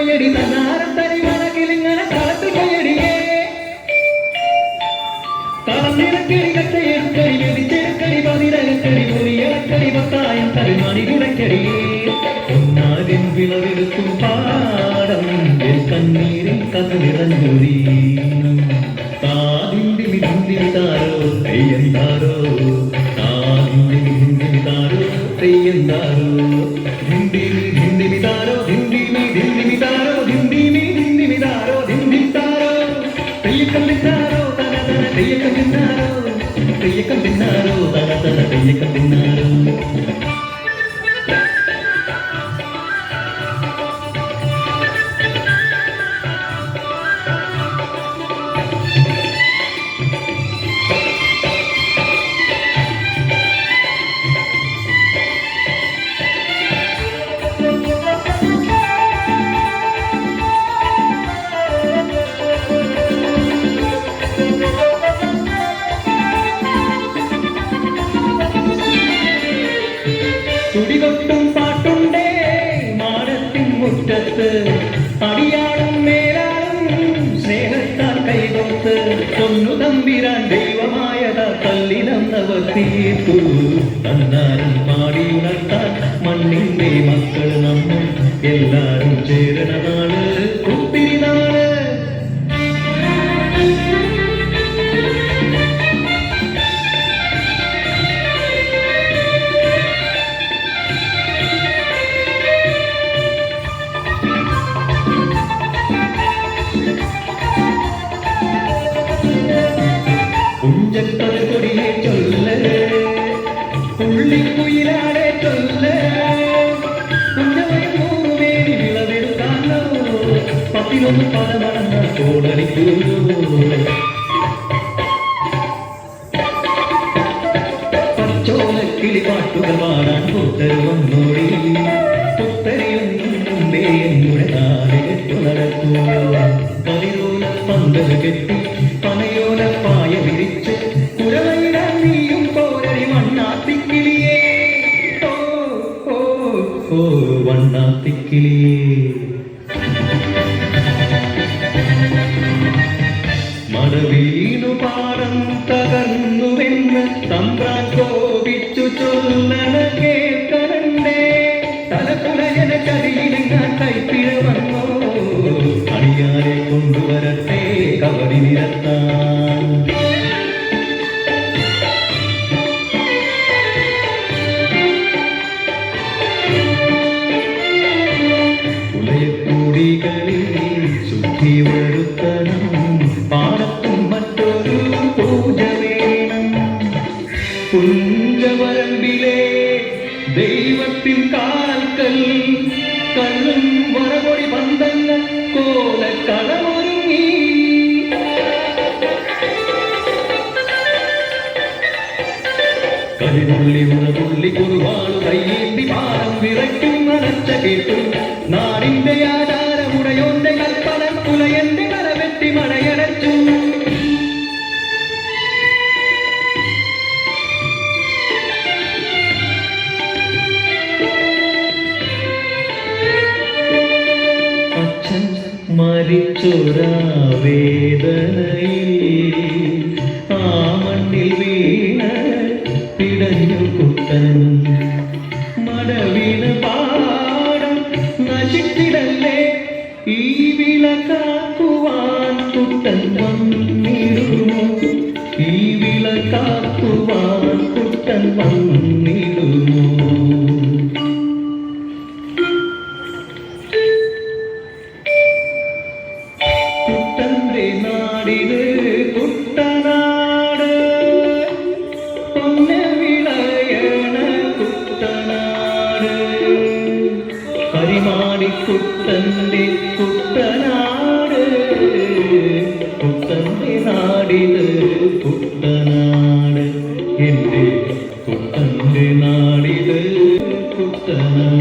കൊയ്യടി തന്നാരം ഇങ്ങനെ കളത്തിൽ കൊയ്യടിയേ കളന്നിരക്കടി കച്ചയെടുക്കടി വെടിച്ചെടുക്കടി പതിരകക്കടി പുലിയക്കടി പത്തായം തരുമണി കുടക്കടിയേ ഒന്നാദ്യം വിളവെടുക്കും പാടം കണ്ണീരിൽ കഥ നിറഞ്ഞൊരി താതിന്തി മിന്തി താരോ തെയ്യന്താരോ താതിന്തി മിന്തി താരോ തെയ്യന്താരോ దెయ్యకం విన్నారు దన దన దెయ్యకం విన్నారు. തുടികൊട്ടും പാട്ടുണ്ടേ. മാനത്തിൻ മുറ്റത്ത് അടിയാളും മേലാളും സ്നേഹത്താൽ കൈകോത്ത് പൊന്നു തമ്പിരാൻ ദൈവമായത കല്ലിനന്നവർ തീർത്തു തന്നാരും പാടി ഉണർത്താൻ മണ്ണിന്റെ മക്കൾ നമ്മൾ എല്ലാരും പത്തിനൊന്ന് പലമടങ്ങ കോടടിക്കുന്നു പച്ചോലക്കിളി പാട്ടുകൾ പാടാൻ പുത്തരി വന്നോടി. പുത്തരിയൊന്നും മുമ്പേ എന്നുടെ നാലുകെട്ടു നടക്കൂ പതിരോല പന്തൽ കെട്ടി വണ്ണാത്തിക്കിളിയേ മടവീണു പാടം തകർന്നുവെന്ന് തമ്പ്രാൻ കോപിച്ചു ചൊല്ലണ കേൾക്കണണ്ടേ തലക്കുടയന കരിയിലെങ്ങാൻ കൈപ്പിഴ വന്നോ. അണിയാരെ കൊണ്ടുവരട്ടെ കവടി നിരത്താൻ புஞ்ச வரம்பிலே தெய்வத்தின் கால்கள் கண்ணும் வரமொழி பந்தங்க கோல களமொருங்கி கருமுள்ளி உணவுள்ளி குருவானு கையேந்தி பாரம் விரட்டும் நடத்த கேட்டு മരിച്ചൊരാ വേദനയിൽ ആ മണ്ണിൽ വീണ പിടഞ്ഞു കുട്ടൻ. മടവീണ് പാടം നശിച്ചിടല്ലേ? ഈ വിള കാക്കുവാൻ കുട്ടൻ വന്നിടുമോ? ഈ വിള കുട്ടൻ വന്നിടുമോ? പുത്തന്റെ കുട്ടനാട് പുത്തന്റെ നാടിത് കുട്ടനാട്. എന്റെ കുട്ടന്റെ നാടിത് കുട്ടനാട്.